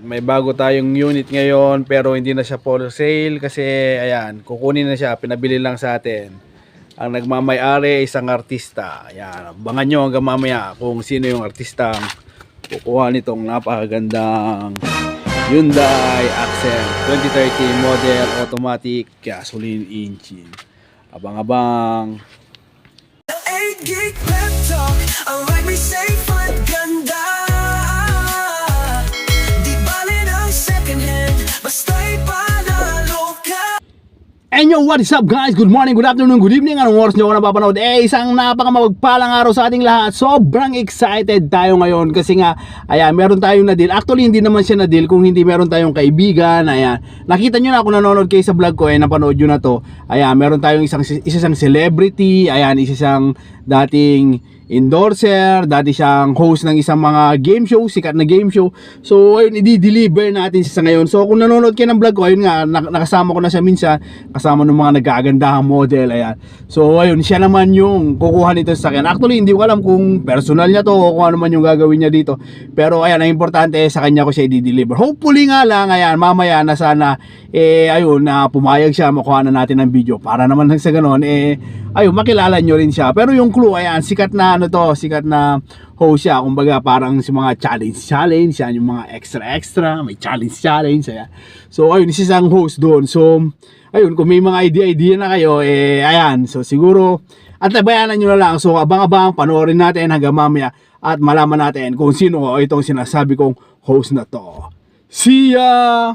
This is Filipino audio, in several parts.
May bago tayong unit ngayon pero hindi na siya for sale kasi ayan, kukunin na siya, pinabili lang sa atin. Ang nagmamay-ari ay isang artista. Ayan, abangan nyo hanggang mamaya kung sino yung artistang kukuha nitong napakagandang Hyundai Accent 2030 model automatic gasoline engine. Abang-abang. 8 gig pep Ang ride may safe ganda hand Basta'y panalo ka And yo, what is up guys? Good morning, good afternoon, good evening. Anong oras nyo ako napapanood? Eh, isang napakamagpalang araw sa ating lahat. Sobrang excited tayo ngayon kasi nga, ayan, meron tayong na-deal. Actually, hindi naman siya na-deal kung hindi meron tayong kaibigan. Ayan, nakita nyo na kung nanonood kayo sa vlog ko, eh, napanood nyo na to. Ayan, meron tayong isang, isa siyang celebrity. Ayan, isa siyang dating endorser, dati siyang host ng isang mga game show, sikat na game show. So, ayun, i-deliver natin siya sa ngayon. So, kung nanonood kayo ng vlog ko, ayun nga, nak- nakasama ko na siya minsan, kasama ng mga nagkagandahang model, ayan. So, ayun, siya naman yung kukuha nito sa akin. Actually, hindi ko alam kung personal niya to o kung ano man yung gagawin niya dito. Pero, ayan, ang importante, sa kanya ko siya i-deliver. Hopefully nga lang, ayan, mamaya na sana, eh, ayun, na pumayag siya, makuha na natin ng video. Para naman sa ganon, eh, ayun, makilala nyo rin siya. Pero yung clue, ayan, sikat na, ano to, sikat na host siya. Kumbaga, parang sa mga challenge-challenge, yan, yung mga extra-extra, may challenge-challenge, ayan. So, ayun, isa siyang host doon. So, ayun, kung may mga idea-idea na kayo, eh, ayan, so siguro, at tabayanan nyo na lang. So, abang-abang, panoorin natin hanggang mamaya at malaman natin kung sino itong sinasabi kong host na to. See ya!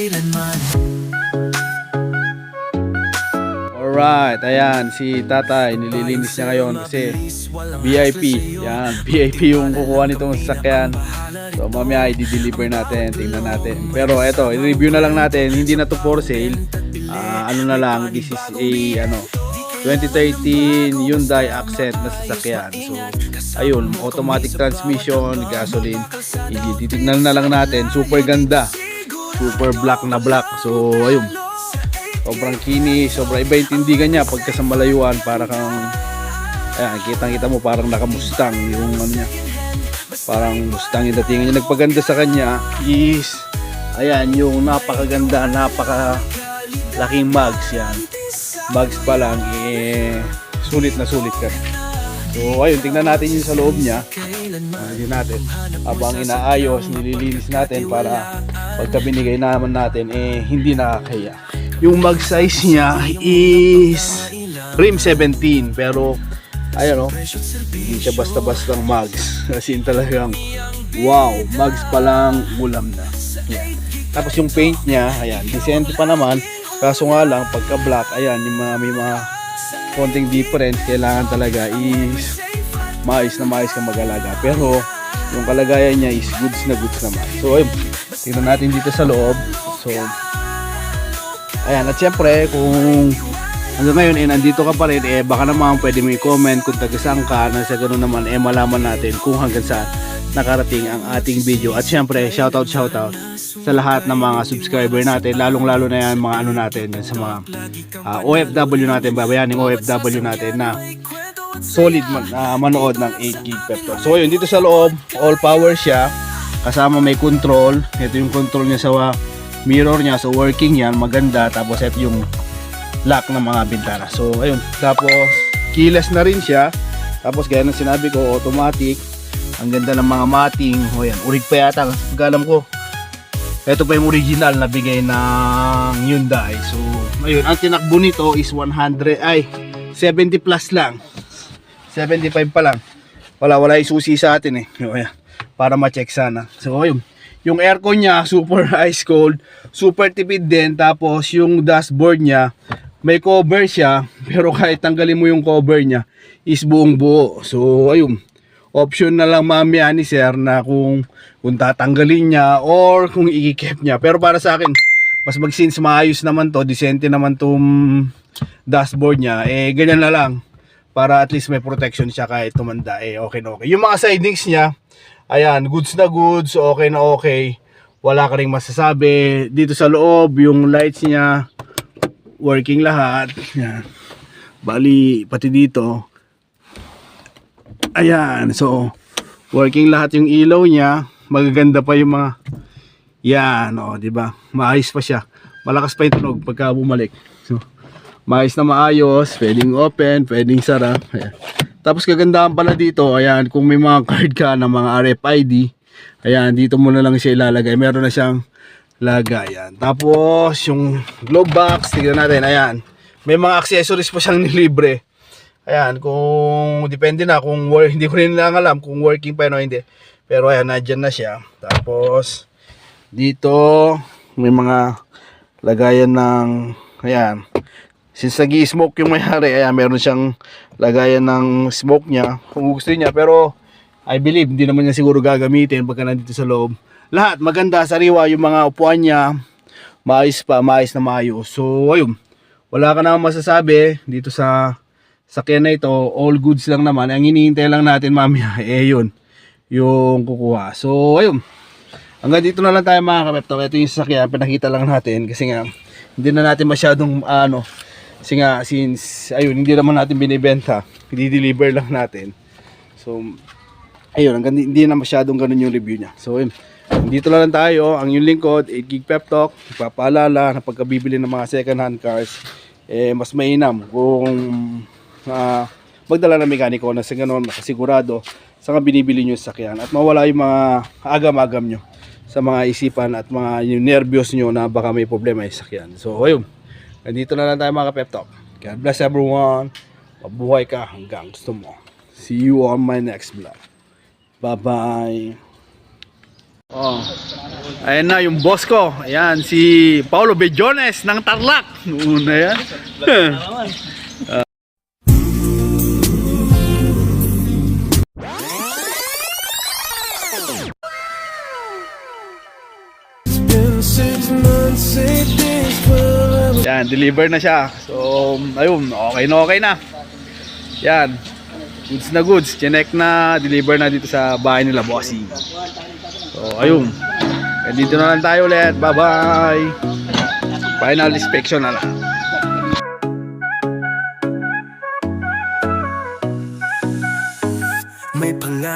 kailanman Alright, ayan, si tatay, nililinis niya ngayon kasi VIP, yan, VIP yung kukuha nitong sasakyan. So mamaya i-deliver natin, tingnan natin. Pero eto, i-review na lang natin, hindi na to for sale. Ah, ano na lang, this is a ano, 2013 Hyundai Accent na sasakyan. So ayun, automatic transmission, gasoline. I-titignan na lang natin, super ganda. Super black na black. So ayun, sobrang kinis, sobrang iba yung tindigan niya pagka sa malayuan para kang ayan, kitang kita mo parang nakamustang yung ano niya. Parang mustang yung datingan niya. Nagpaganda sa kanya is ayan yung napakaganda napaka laking mugs yan. Mugs pa lang eh sulit na sulit ka so ayun tingnan natin yung sa loob niya. Hindi natin. Habang inaayos nililinis natin para pagka binigay naman natin eh hindi nakakaya. Yung mag size niya is rim 17 pero ayan o hindi siya basta basta mugs kasi talagang wow mugs pa lang ulam na. Yan. tapos yung paint niya ayan decente pa naman. Kaso nga lang pagka black ayan yung mga may mga konting difference kailangan talaga is maayos na maayos kang mag-alaga. Pero yung kalagayan niya is goods na goods naman. So ayun, tingnan natin dito sa loob. So ayan, at syempre kung hanggang ngayon eh nandito ka pa rin eh baka naman pwede mo i-comment kung taga saan ka na sa ganun naman eh malaman natin kung hanggang saan nakarating ang ating video at syempre shoutout shoutout sa lahat ng mga subscriber natin lalong lalo na yan mga ano natin sa mga ah, OFW natin babayaning OFW natin na solid man, ah, manood ng 8 gig pep talk. So yun dito sa loob, all power siya. Kasama may control. Ito yung control niya sa wa- mirror niya. So working yan, maganda. Tapos ito yung lock ng mga bintana. So ayun, tapos keyless na rin siya. Tapos gaya ng sinabi ko, automatic. Ang ganda ng mga mating. O yan, urig pa yata. Alam ko, Ito pa yung original na bigay ng Hyundai. So, ayun, ang tinakbo nito is 100, ay, 70 plus lang. 75 pa lang. Wala, wala isusi sa atin eh. So, ayan, para ma-check sana. So, ayun. Yung aircon niya, super ice cold, super tipid din. Tapos, yung dashboard niya, may cover siya. Pero kahit tanggalin mo yung cover niya, is buong buo. So, ayun. Option na lang mamaya ni sir na kung, kung tatanggalin niya or kung i-keep niya. Pero para sa akin, mas mag since maayos naman to, decente naman tong dashboard niya, eh ganyan na lang para at least may protection siya kahit tumanda eh okay na okay. Yung mga sidings niya, ayan, goods na goods, okay na okay. Wala ka ring masasabi. Dito sa loob, yung lights niya working lahat. Yan. Bali, pati dito. Ayan, so working lahat yung ilaw niya. Magaganda pa yung mga yan, oh, 'di ba? Maayos pa siya. Malakas pa yung tunog pagka bumalik. So, maayos na maayos, pwedeng open, pwedeng sara. Ayan. Tapos kagandahan pala dito, ayan, kung may mga card ka ng mga RFID, ayan, dito mo na lang siya ilalagay. Meron na siyang lagayan. Tapos, yung glove box, tignan natin, ayan. May mga accessories pa siyang nilibre. Ayan, kung depende na kung work, hindi ko rin lang alam kung working pa yun o hindi. Pero ayan, nandyan na siya. Tapos, dito, may mga lagayan ng, ayan, since nag smoke yung mayari, ayan, meron siyang lagayan ng smoke niya, kung gusto niya, pero I believe, hindi naman niya siguro gagamitin pagka nandito sa loob. Lahat, maganda, sariwa, yung mga upuan niya, maayos pa, maayos na maayos. So, ayun, wala ka na masasabi dito sa sakyan na ito, all goods lang naman. Ang hinihintay lang natin mamaya, eh yun, yung kukuha. So, ayun, Hanggang dito na lang tayo mga kapepto. Ito yung sasakyan, pinakita lang natin kasi nga hindi na natin masyadong ano kasi nga since ayun hindi naman natin binibenta, i-deliver lang natin. So ayun, hanggang di- hindi na masyadong ganun yung review niya. So ayun, dito na lang tayo. Ang yung lingkod, 8 gig pep talk. Ipapaalala na pagkabibili ng mga second hand cars, eh mas mainam kung ah, magdala ng mekaniko na sa ganun makasigurado sa nga binibili nyo yung sasakyan at mawala yung mga agam-agam nyo sa mga isipan at mga yung nervyos nyo na baka may problema yung sakyan. So, ayun. Nandito na lang tayo mga pep talk. God bless everyone. Mabuhay ka hanggang gusto mo. See you on my next vlog. Bye-bye. Oh. Ayan na yung boss ko. Ayan, si Paulo Bejones ng Tarlac. Una yan. Yan, deliver na siya. So, ayun, okay na okay na. Yan. Goods na goods. Chinek na, deliver na dito sa bahay nila, bossing. So, ayun. Kaya dito na lang tayo ulit. Bye-bye. Final inspection na lang.